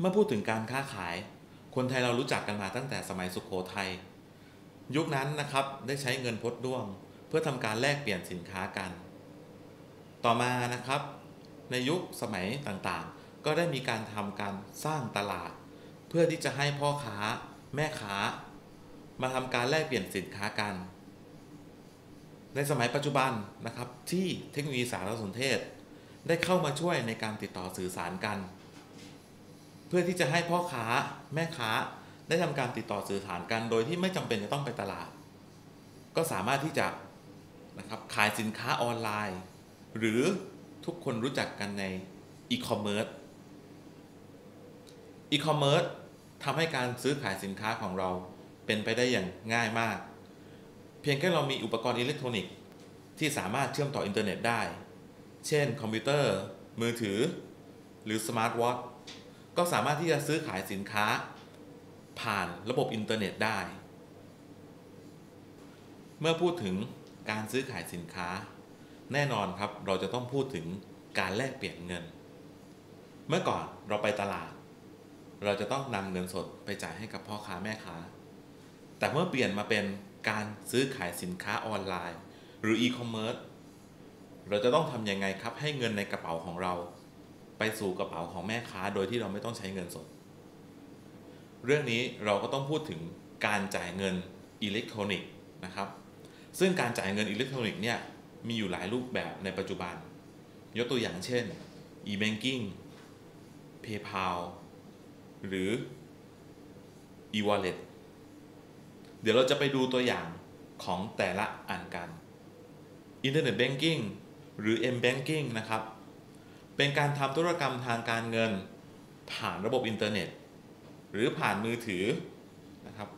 เมื่อพูดถึงการค้าขาย คนไทยเรารู้จักกันมาตั้งแต่สมัยสุขโขทัยยุคนั้นนะครับได้ใช้เงินพดด้วง เพื่อทำการแลกเปลี่ยนสินค้ากัน ต่อมานะครับ ในยุคสมัยต่างๆ ก็ได้มีการทำการสร้างตลาด เพื่อที่จะให้พ่อค้า แม่ค้า มาทำการแลกเปลี่ยนสินค้ากัน ในสมัยปัจจุบันนะครับที่เทคโนโลยีสารสนเทศ ได้เข้ามาช่วยในการติดต่อสื่อสารกัน เพื่อที่จะให้พ่อค้าแม่ค้าได้ทำการติดต่อสื่อสารกัน โดยที่ไม่จำเป็นจะต้องไปตลาด ก็สามารถที่จะนะครับขายสินค้าออนไลน์ หรือทุกคนรู้จักกันในอีคอมเมิร์ซอีคอมเมิร์ซทำให้การซื้อขายสินค้าของเราเป็นไปได้อย่างง่ายมาก เพียงแค่เรามีอุปกรณ์อิเล็กทรอนิกส์ ที่สามารถเชื่อมต่ออินเทอร์เน็ตได้ เช่น คอมพิวเตอร์ มือถือ หรือสมาร์ทวอทช์ ก็สามารถที่จะซื้อขายสินค้า ผ่านระบบอินเทอร์เน็ตได้ เมื่อพูดถึงการซื้อขายสินค้า แน่นอนครับเราจะต้องพูดถึงการแลกเปลี่ยนเงิน เมื่อก่อนเราไปตลาด เราจะต้องนำเงินสดไปจ่ายให้กับพ่อค้าแม่ค้า แต่เมื่อเปลี่ยนมาเป็นการซื้อขายสินค้าออนไลน์ หรืออีคอมเมิร์ซเราจะต้องทำยังไงครับให้เงินในกระเป๋าของเรา ไปสู่กระเป๋าของแม่ค้าโดยที่เราไม่ต้องใช้เงินสด เรื่องนี้เราก็ต้องพูดถึงการจ่ายเงินอิเล็กทรอนิกส์นะครับ ซึ่งการจ่ายเงินอิเล็กทรอนิกส์เนี่ยมีอยู่หลายรูปแบบในปัจจุบัน ยกตัวอย่างเช่น e-banking PayPal หรือ e-wallet เดี๋ยวเราจะไปดูตัวอย่างของแต่ละอันกัน Internet Banking หรือ M-Banking นะครับ เป็นการทำธุรกรรมทางการเงิน ผ่านระบบอินเทอร์เน็ต หรือผ่านมือถือนะครับ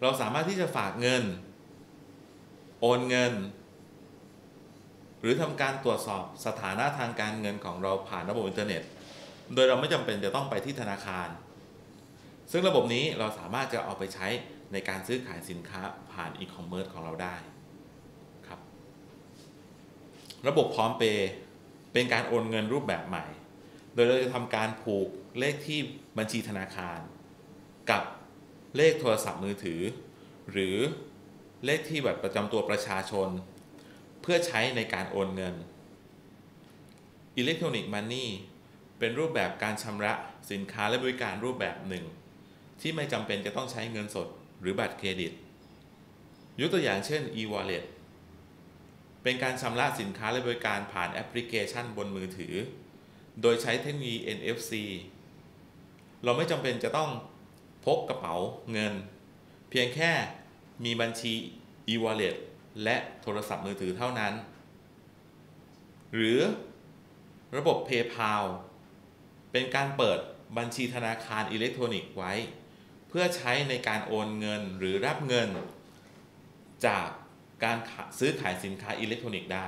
เราสามารถที่จะฝากเงิน โอนเงิน หรือทำการตรวจสอบสถานะทางการเงินของเราผ่านระบบอินเทอร์เน็ต โดยเราไม่จำเป็นจะต้องไปที่ธนาคาร ซึ่งระบบนี้เราสามารถจะเอาไปใช้ในการซื้อขายสินค้าผ่านอีคอมเมิร์ซของเราได้ครับ ระบบพร้อมเปย์ เป็นการโอนเงินรูปแบบใหม่ โดยเราจะทำการผูกเลขที่บัญชีธนาคาร กับเลขโทรศัพท์มือถือ หรือเลขที่บัตรประจำตัวประชาชน เพื่อใช้ในการโอนเงินอิเล็กทรอนิกส์มันนี่เป็นรูปแบบการชำระสินค้าและบริการรูปแบบหนึ่ง ที่ไม่จำเป็นจะต้องใช้เงินสดหรือบัตรเครดิต ยกตัวอย่างเช่น e-wallet เป็นการชำระสินค้าและบริการผ่านแอปพลิเคชันบนมือถือ โดยใช้เทคโนโลยี NFC เราไม่จำเป็นจะต้องพกกระเป๋าเงิน เพียงแค่มีบัญชี e-wallet และโทรศัพท์มือถือเท่านั้น หรือระบบ PayPal เป็นการเปิดบัญชีธนาคารอิเล็กทรอนิกส์ไว้ เพื่อใช้ในการโอนเงินหรือรับเงิน จาก การซื้อขายสินค้าอิเล็กทรอนิกส์ได้